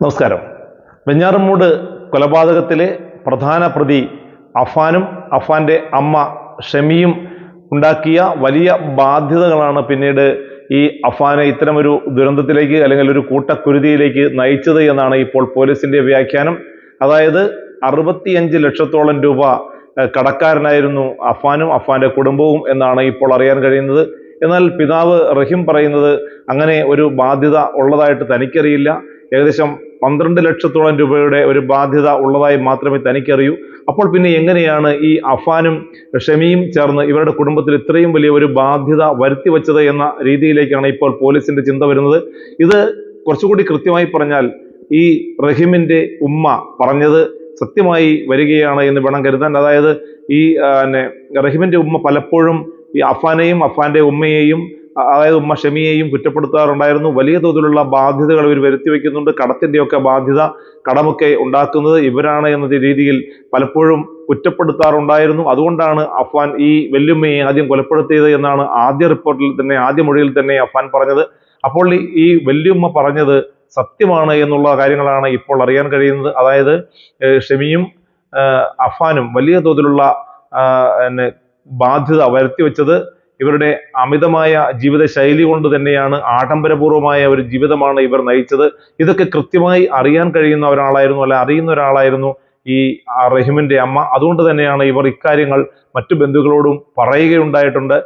നമസ്കാരം. വെഞ്ഞാറമൂട് കൊലപാതകത്തിലെ പ്രധാന പ്രതി അഫാനും അഫാന്റെ അമ്മ ഷമിയും ഉണ്ടാക്കിയ വലിയ ബാധ്യതകളാണ് പിന്നീട് ഈ അഫാനെ ഇത്തരമൊരു ദുരന്തത്തിലേക്ക് അല്ലെങ്കിൽ ഒരു കൂട്ടക്കുരുതിയിലേക്ക് നയിച്ചത് എന്നാണ് ഇപ്പോൾ പോലീസിന്റെ വ്യാഖ്യാനം. അതായത് അറുപത്തിയഞ്ച് ലക്ഷത്തോളം രൂപ കടക്കാരനായിരുന്നു അഫാനും അഫാന്റെ കുടുംബവും എന്നാണ് ഇപ്പോൾ അറിയാൻ കഴിയുന്നത്. എന്നാൽ പിതാവ് റഹീം പറയുന്നത് അങ്ങനെ ഒരു ബാധ്യത ഉള്ളതായിട്ട് തനിക്കറിയില്ല. ഏകദേശം പന്ത്രണ്ട് ലക്ഷത്തോളം രൂപയുടെ ഒരു ബാധ്യത ഉള്ളതായി മാത്രമേ തനിക്കറിയൂ. അപ്പോൾ പിന്നെ എങ്ങനെയാണ് ഈ അഫാനും ഷമിയും ചേർന്ന് ഇവരുടെ കുടുംബത്തിൽ ഇത്രയും വലിയ ഒരു ബാധ്യത വരുത്തി വെച്ചത് എന്ന രീതിയിലേക്കാണ് ഇപ്പോൾ പോലീസിന്റെ ചിന്ത വരുന്നത്. ഇത് കുറച്ചുകൂടി കൃത്യമായി പറഞ്ഞാൽ ഈ റഹീമിന്റെ ഉമ്മ പറഞ്ഞത് സത്യമായി വരികയാണ് എന്ന് വേണം കരുതാൻ. അതായത് ഈ റഹിമിന്റെ ഉമ്മ പലപ്പോഴും ഈ അഫാനെയും അഫാന്റെ ഉമ്മയെയും അതായത് ഉമ്മ ഷമിയെയും കുറ്റപ്പെടുത്താറുണ്ടായിരുന്നു. വലിയ തോതിലുള്ള ബാധ്യതകൾ ഇവർ വരുത്തി വയ്ക്കുന്നുണ്ട്. കടത്തിന്റെയൊക്കെ ബാധ്യത കടമൊക്കെ ഉണ്ടാക്കുന്നത് ഇവരാണ് എന്ന രീതിയിൽ പലപ്പോഴും കുറ്റപ്പെടുത്താറുണ്ടായിരുന്നു. അതുകൊണ്ടാണ് അഫ്വാൻ ഈ വെല്ലുമ്മയെ ആദ്യം കൊലപ്പെടുത്തിയത് എന്നാണ് ആദ്യ റിപ്പോർട്ടിൽ തന്നെ ആദ്യ മൊഴിയിൽ തന്നെ അഫ്വാൻ പറഞ്ഞത്. അപ്പോൾ ഈ- വെല്ലുമ്മ പറഞ്ഞത് സത്യമാണ് എന്നുള്ള കാര്യങ്ങളാണ് ഇപ്പോൾ അറിയാൻ കഴിയുന്നത്. അതായത് ഷമിയും അഫാനും വലിയ തോതിലുള്ള ബാധ്യത വരുത്തി വെച്ചത് ഇവരുടെ അമിതമായ ജീവിതശൈലി കൊണ്ട് തന്നെയാണ് ആഡംബരപൂർവമായ ഒരു ജീവിതമാണ് ഇവർ നയിച്ചത്. ഇതൊക്കെ കൃത്യമായി അറിയാൻ കഴിയുന്ന ഒരാളായിരുന്നു അല്ല അറിയുന്ന ഒരാളായിരുന്നു ഈ റഹിമിന്റെ അമ്മ. അതുകൊണ്ട് തന്നെയാണ് ഇവർ ഇക്കാര്യങ്ങൾ മറ്റു ബന്ധുക്കളോടും പറയുകയുണ്ടായിട്ടുണ്ട്.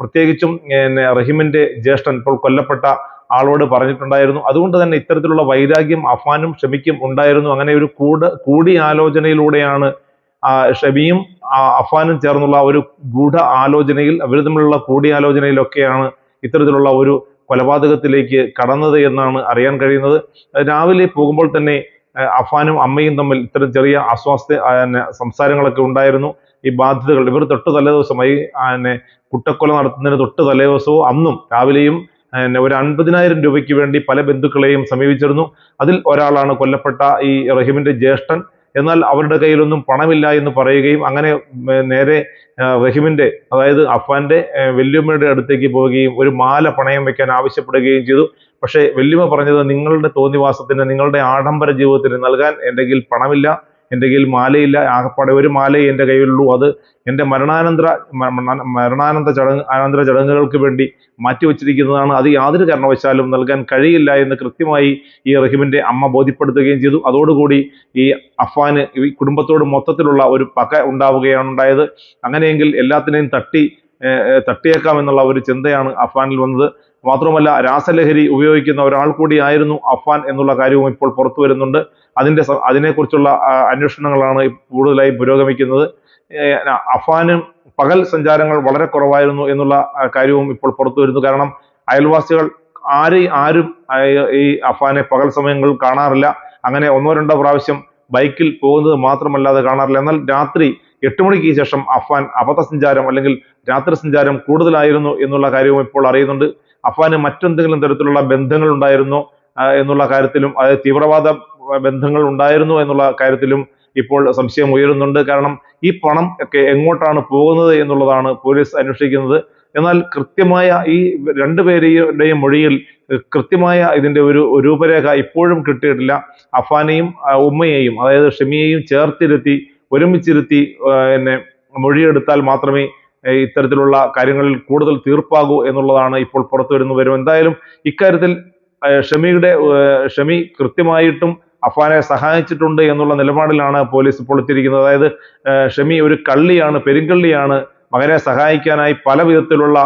പ്രത്യേകിച്ചും റഹിമിന്റെ ജ്യേഷ്ഠൻ ഇപ്പോൾ കൊല്ലപ്പെട്ട ആളോട് പറഞ്ഞിട്ടുണ്ടായിരുന്നു. അതുകൊണ്ട് തന്നെ ഇത്തരത്തിലുള്ള വൈരാഗ്യം അഫാനും ഷമിക്കും ഉണ്ടായിരുന്നു. അങ്ങനെ ഒരു കൂട കൂടിയാലോചനയിലൂടെയാണ് ഷമിയും അഫാനും ചേർന്നുള്ള ഒരു ഗൂഢ ആലോചനയിൽ അവർ തമ്മിലുള്ള കൂടിയാലോചനയിലൊക്കെയാണ് ഇത്തരത്തിലുള്ള ഒരു കൊലപാതകത്തിലേക്ക് കടന്നത് എന്നാണ് അറിയാൻ കഴിയുന്നത്. രാവിലെ പോകുമ്പോൾ തന്നെ അഫാനും അമ്മയും തമ്മിൽ ഇത്തരം ചെറിയ അസ്വാസ്ഥ സംസാരങ്ങളൊക്കെ ഉണ്ടായിരുന്നു. ഈ ബാധ്യതകൾ ഇവർ തൊട്ട് ഈ പിന്നെ കുട്ടക്കൊല നടത്തുന്നതിന് തൊട്ട് തലേദിവസവും അന്നും രാവിലെയും ഒരു അൻപതിനായിരം രൂപയ്ക്ക് വേണ്ടി പല ബന്ധുക്കളെയും സമീപിച്ചിരുന്നു. അതിൽ ഒരാളാണ് കൊല്ലപ്പെട്ട ഈ റഹീമിന്റെ ജ്യേഷ്ഠൻ. എന്നാൽ അവരുടെ കയ്യിലൊന്നും പണമില്ല എന്ന് പറയുകയും അങ്ങനെ നേരെ റഹിമിന്റെ അതായത് അഫാന്റെ വെല്ലുമ്മയുടെ അടുത്തേക്ക് പോവുകയും ഒരു മാല പണയം വെക്കാൻ ആവശ്യപ്പെടുകയും ചെയ്തു. പക്ഷേ വല്യമ്മ പറഞ്ഞത് നിങ്ങളുടെ തോന്നിവാസത്തിന് നിങ്ങളുടെ ആഡംബര ജീവിതത്തിന് നൽകാൻ എന്റെ കയ്യിൽ പണമില്ല. എന്റെ കയ്യിൽ മാലയില്ല ആകപ്പാടെ ഒരു മാലയെ എന്റെ കയ്യിലുള്ളൂ. അത് എന്റെ മരണാനന്തര മരണാനന്ത ചടങ്ങ് അനന്തര ചടങ്ങുകൾക്ക് വേണ്ടി മാറ്റിവെച്ചിരിക്കുന്നതാണ് അത് യാതൊരു കാരണവശാലും നൽകാൻ കഴിയില്ല എന്ന് കൃത്യമായി ഈ റഹിമിന്റെ അമ്മ ബോധ്യപ്പെടുത്തുകയും ചെയ്തു. അതോടുകൂടി ഈ അഫാന് ഈ കുടുംബത്തോട് മൊത്തത്തിലുള്ള ഒരു പക ഉണ്ടാവുകയാണ് ഉണ്ടായത്. അങ്ങനെയെങ്കിൽ എല്ലാത്തിനെയും തട്ടി ഏഹ്, ഏഹ്, തട്ടിയേക്കാം എന്നുള്ള ഒരു ചിന്തയാണ് അഫാനിൽ വന്നത്. മാത്രമല്ല രാസലഹരി ഉപയോഗിക്കുന്ന ഒരാൾ കൂടിയായിരുന്നു അഫാൻ എന്നുള്ള കാര്യവും ഇപ്പോൾ പുറത്തു വരുന്നുണ്ട്. അതിന്റെ സ- അതിനെക്കുറിച്ചുള്ള അന്വേഷണങ്ങളാണ് കൂടുതലായി പുരോഗമിക്കുന്നത്. അഫാനും പകൽ സഞ്ചാരങ്ങൾ വളരെ കുറവായിരുന്നു എന്നുള്ള കാര്യവും ഇപ്പോൾ പുറത്തു വരുന്നു. കാരണം അയൽവാസികൾ ആരെ ആരും ഈ അഫാനെ പകൽ സമയങ്ങളിൽ കാണാറില്ല. അങ്ങനെ ഒന്നോ രണ്ടോ പ്രാവശ്യം ബൈക്കിൽ പോകുന്നത് മാത്രമല്ലാതെ കാണാറില്ല. എന്നാൽ രാത്രി എട്ട് മണിക്ക് ശേഷം അഫാൻ അബദ്ധസഞ്ചാരം അല്ലെങ്കിൽ രാത്രി സഞ്ചാരം കൂടുതലായിരുന്നു എന്നുള്ള കാര്യവും ഇപ്പോൾ അറിയുന്നുണ്ട്. അഫാന് മറ്റെന്തെങ്കിലും തരത്തിലുള്ള ബന്ധങ്ങൾ ഉണ്ടായിരുന്നോ എന്നുള്ള കാര്യത്തിലും അതായത് തീവ്രവാദ ബന്ധങ്ങൾ ഉണ്ടായിരുന്നു എന്നുള്ള കാര്യത്തിലും ഇപ്പോൾ സംശയം ഉയരുന്നുണ്ട്. കാരണം ഈ പണം ഒക്കെ എങ്ങോട്ടാണ് പോകുന്നത് എന്നുള്ളതാണ് പോലീസ് അന്വേഷിക്കുന്നത്. എന്നാൽ കൃത്യമായ ഈ രണ്ടുപേരെയുടെയും മൊഴിയിൽ കൃത്യമായ ഇതിന്റെ ഒരു രൂപരേഖ ഇപ്പോഴും കിട്ടിയിട്ടില്ല. അഫാനെയും ഉമ്മയെയും അതായത് ഷമിയെയും ചേർത്തിരുത്തി ഒരുമിച്ചിരുത്തി പിന്നെ മൊഴിയെടുത്താൽ മാത്രമേ ഇത്തരത്തിലുള്ള കാര്യങ്ങളിൽ കൂടുതൽ തീർപ്പാകൂ എന്നുള്ളതാണ് ഇപ്പോൾ പുറത്തു വരുന്നു വരും എന്തായാലും ഇക്കാര്യത്തിൽ ഷമിയുടെ ഷമി കൃത്യമായിട്ടും അഫാനെ സഹായിച്ചിട്ടുണ്ട് എന്നുള്ള നിലപാടിലാണ് പോലീസ് ഇപ്പോൾ എത്തിയിരിക്കുന്നത്. അതായത് ഷമി ഒരു കള്ളിയാണ് പെരുങ്കള്ളിയാണ് മകനെ സഹായിക്കാനായി പല വിധത്തിലുള്ള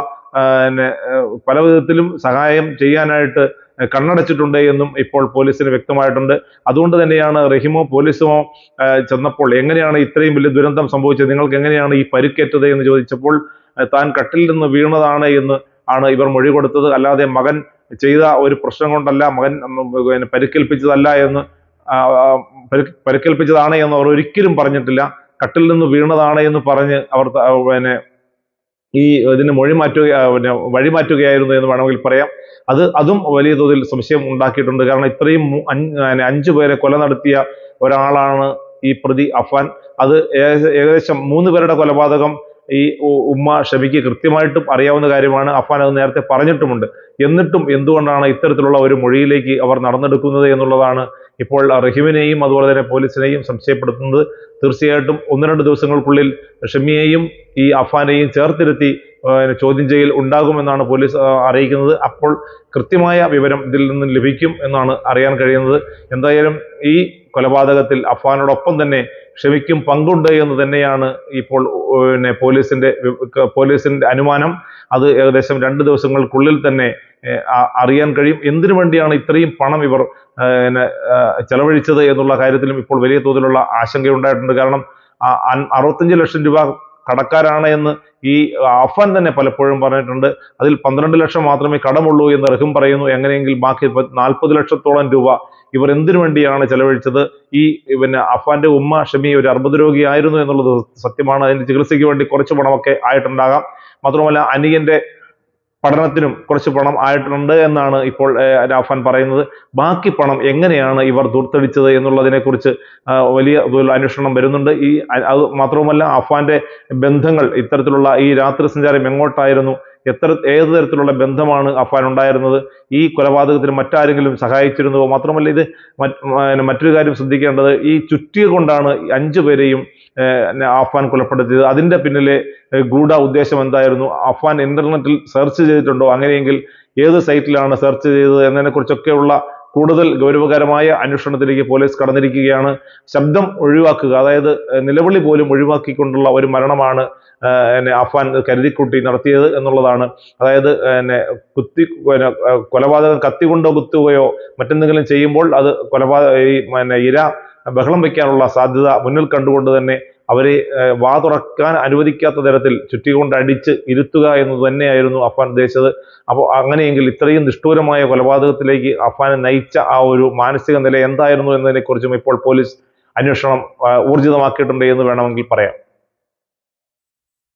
പല വിധത്തിലും സഹായം ചെയ്യാനായിട്ട് കണ്ണടച്ചിട്ടുണ്ട് എന്നും ഇപ്പോൾ പോലീസിന് വ്യക്തമായിട്ടുണ്ട്. അതുകൊണ്ട് തന്നെയാണ് റഹിമോ പോലീസുമോ ചെന്നപ്പോൾ എങ്ങനെയാണ് ഇത്രയും വലിയ ദുരന്തം സംഭവിച്ചത്? നിങ്ങൾക്ക് എങ്ങനെയാണ് ഈ പരുക്കേറ്റത് എന്ന് ചോദിച്ചപ്പോൾ താൻ കട്ടിൽ നിന്ന് വീണതാണ് എന്ന് ആണ് ഇവർ മൊഴി കൊടുത്തത്. അല്ലാതെ മകൻ ചെയ്ത ഒരു പ്രശ്നം കൊണ്ടല്ല മകൻ പരുക്കേൽപ്പിച്ചതല്ല എന്ന് പരിക്കേൽപ്പിച്ചതാണ് എന്ന് അവർ ഒരിക്കലും പറഞ്ഞിട്ടില്ല. കട്ടിൽ നിന്ന് വീണതാണ് എന്ന് പറഞ്ഞ് അവർ പിന്നെ ഈ ഇതിന് മൊഴി മാറ്റുക പിന്നെ വഴി മാറ്റുകയായിരുന്നു എന്ന് വേണമെങ്കിൽ പറയാം. അത് അതും വലിയ തോതിൽ സംശയം ഉണ്ടാക്കിയിട്ടുണ്ട്. കാരണം ഇത്രയും അഞ്ച് പേരെ കൊല നടത്തിയ ഒരാളാണ് ഈ പ്രതി അഫാൻ അത് ഏകദേശം മൂന്ന് പേരുടെ കൊലപാതകം ഈ ഉമ്മ ഷമിക്ക് കൃത്യമായിട്ടും അറിയാവുന്ന കാര്യമാണ്. അഫാൻ അത് നേരത്തെ പറഞ്ഞിട്ടുമുണ്ട്. എന്നിട്ടും എന്തുകൊണ്ടാണ് ഇത്തരത്തിലുള്ള ഒരു മൊഴിയിലേക്ക് അവർ നടന്നെടുക്കുന്നത് എന്നുള്ളതാണ് ഇപ്പോൾ റഹീമിനെയും അതുപോലെ തന്നെ പോലീസിനെയും സംശയപ്പെടുത്തുന്നത്. തീർച്ചയായിട്ടും ഒന്ന് രണ്ട് ദിവസങ്ങൾക്കുള്ളിൽ ഷമിയെയും ഈ അഫാനെയും ചേർത്തിരുത്തി ചോദ്യം ചെയ്യൽ ഉണ്ടാകുമെന്നാണ് പോലീസ് അറിയിക്കുന്നത്. അപ്പോൾ കൃത്യമായ വിവരം ഇതിൽ നിന്നും ലഭിക്കും എന്നാണ് അറിയാൻ കഴിയുന്നത്. എന്തായാലും ഈ കൊലപാതകത്തിൽ അഫ്വാനോടൊപ്പം തന്നെ ഷമിക്കും പങ്കുണ്ട് എന്ന് തന്നെയാണ് ഇപ്പോൾ പിന്നെ പോലീസിന്റെ പോലീസിന്റെ അനുമാനം. അത് ഏകദേശം രണ്ട് ദിവസങ്ങൾക്കുള്ളിൽ തന്നെ അറിയാൻ കഴിയും. എന്തിനു വേണ്ടിയാണ് ഇത്രയും പണം ഇവർ ചെലവഴിച്ചത് എന്നുള്ള കാര്യത്തിലും ഇപ്പോൾ വലിയ തോതിലുള്ള ആശങ്കയുണ്ടായിട്ടുണ്ട്. കാരണം അറുപത്തഞ്ച് ലക്ഷം രൂപ കടക്കാരാണ് എന്ന് ഈ അഫൻ തന്നെ പലപ്പോഴും പറഞ്ഞിട്ടുണ്ട്. അതിൽ പന്ത്രണ്ട് ലക്ഷം മാത്രമേ കടമുള്ളൂ എന്ന് റഹിം പറയുന്നു. എങ്ങനെയെങ്കിൽ ബാക്കി നാൽപ്പത് ലക്ഷത്തോളം രൂപ ഇവർ എന്തിനു വേണ്ടിയാണ് ചെലവഴിച്ചത്? ഈ പിന്നെ അഫാന്റെ ഉമ്മ ഷമി ഒരു അർബുദ രോഗിയായിരുന്നു എന്നുള്ളത് സത്യമാണ്. അതിന്റെ ചികിത്സയ്ക്ക് വേണ്ടി കുറച്ച് പണമൊക്കെ ആയിട്ടുണ്ടാകാം. മാത്രമല്ല അനിയന്റെ പഠനത്തിനും കുറച്ച് പണം ആയിട്ടുണ്ട് എന്നാണ് ഇപ്പോൾ രാഫാൻ പറയുന്നത്. ബാക്കി പണം എങ്ങനെയാണ് ഇവർ ദൂർത്തടിച്ചത് എന്നുള്ളതിനെ കുറിച്ച് വലിയ അന്വേഷണം വരുന്നുണ്ട്. ഈ അത് മാത്രവുമല്ല അഫാന്റെ ബന്ധങ്ങൾ ഇത്തരത്തിലുള്ള ഈ രാത്രി സഞ്ചാരം എങ്ങോട്ടായിരുന്നു? എത്ര ഏത് തരത്തിലുള്ള ബന്ധമാണ് അഫാൻ ഉണ്ടായിരുന്നത്? ഈ കൊലപാതകത്തിന് മറ്റാരെങ്കിലും സഹായിച്ചിരുന്നുവോ? മാത്രമല്ല ഇത് മറ്റൊരു കാര്യം ശ്രദ്ധിക്കേണ്ടത് ഈ ചുറ്റിക കൊണ്ടാണ് അഞ്ചു പേരെയും അഫാൻ കൊലപ്പെടുത്തിയത്. അതിന്റെ പിന്നിലെ ഗൂഢ ഉദ്ദേശം എന്തായിരുന്നു? അഫ്ഫാൻ ഇന്റർനെറ്റിൽ സെർച്ച് ചെയ്തിട്ടുണ്ടോ? അങ്ങനെയെങ്കിൽ ഏത് സൈറ്റിലാണ് സെർച്ച് ചെയ്തത്? എന്നതിനെക്കുറിച്ചൊക്കെയുള്ള കൂടുതൽ ഗൗരവകരമായ അന്വേഷണത്തിലേക്ക് പോലീസ് കടന്നിരിക്കുകയാണ്. ശബ്ദം ഒഴിവാക്കുക അതായത് നിലവിളി പോലും ഒഴിവാക്കിക്കൊണ്ടുള്ള ഒരു മരണമാണ് എന്നെ അഫാൻ കരുതിക്കുട്ടി നടത്തിയത് എന്നുള്ളതാണ്. അതായത് എന്നെ കുത്തി പിന്നെ കൊലപാതകം കത്തി കൊണ്ടോ കുത്തുകയോ മറ്റെന്തെങ്കിലും ചെയ്യുമ്പോൾ അത് കൊലപാതക ഈ പിന്നെ ഇര ബഹളം വയ്ക്കാനുള്ള സാധ്യത മുന്നിൽ കണ്ടുകൊണ്ട് തന്നെ അവരെ വാ തുറക്കാൻ അനുവദിക്കാത്ത തരത്തിൽ ചുറ്റികൊണ്ട് അടിച്ച് ഇരുത്തുക എന്ന് തന്നെയായിരുന്നു അഫാൻ ഉദ്ദേശിച്ചത്. അപ്പോൾ അങ്ങനെയെങ്കിൽ ഇത്രയും നിഷ്ഠൂരമായ കൊലപാതകത്തിലേക്ക് അഫാനെ നയിച്ച ആ ഒരു മാനസിക നില എന്തായിരുന്നു എന്നതിനെക്കുറിച്ചും ഇപ്പോൾ പോലീസ് അന്വേഷണം ഊർജിതമാക്കിയിട്ടുണ്ട് എന്ന് വേണമെങ്കിൽ പറയാം.